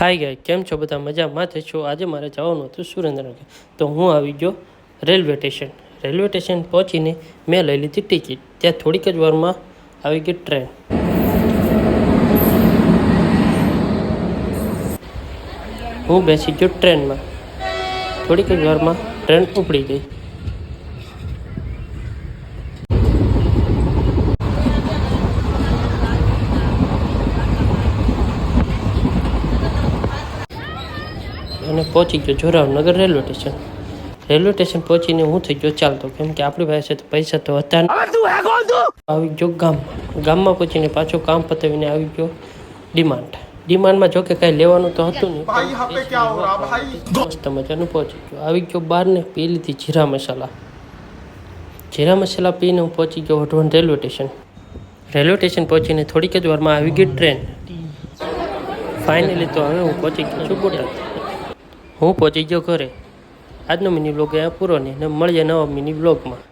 હાય ગાય, કેમ છો બધા? મજામાં? છો? આજે મારે જવાનું હતું સુરેન્દ્રનગર. તો હું આવી ગયો રેલવે સ્ટેશન. રેલવે સ્ટેશન પહોંચીને મેં લઈ લીધી ટિકિટ. ત્યાં થોડીક જ વારમાં આવી ગઈ ટ્રેન. હું બેસી ગયો ટ્રેનમાં. થોડીક જ વારમાં ટ્રેન ઉપડી ગઈ. અને પહોંચી ગયો Joravarnagar railway station. Railway station પહોંચીને હું થઈ ગયો ચાલતો કેમ કે આપણી પાસે તો પૈસા તો હતા આવી ગયો ગામ. ગામમાં પહોંચીને પાછો કામ પતાવીને આવી ગયો ડિમાન્ડ. ડિમાન્ડમાં જોકે કાંઈ લેવાનું તો હતું નહીં મસ્ત મજાનું પહોંચી ગયો. આવી ગયો બહારને પી લીધી જીરા મસાલા. જીરા મસાલા પીને હું પહોંચી ગયો Wadhwan railway station. Railway station પહોંચીને થોડીક જ વારમાં આવી ગઈ ટ્રેન. ફાઇનલી તો હવે હું પહોંચી ગયો છું બોટાદ. હું પહોંચી ગયો ઘરે. આજનો મિની બ્લોગ અહીંયા પૂરો ને મળીએ નવા મિની બ્લોગમાં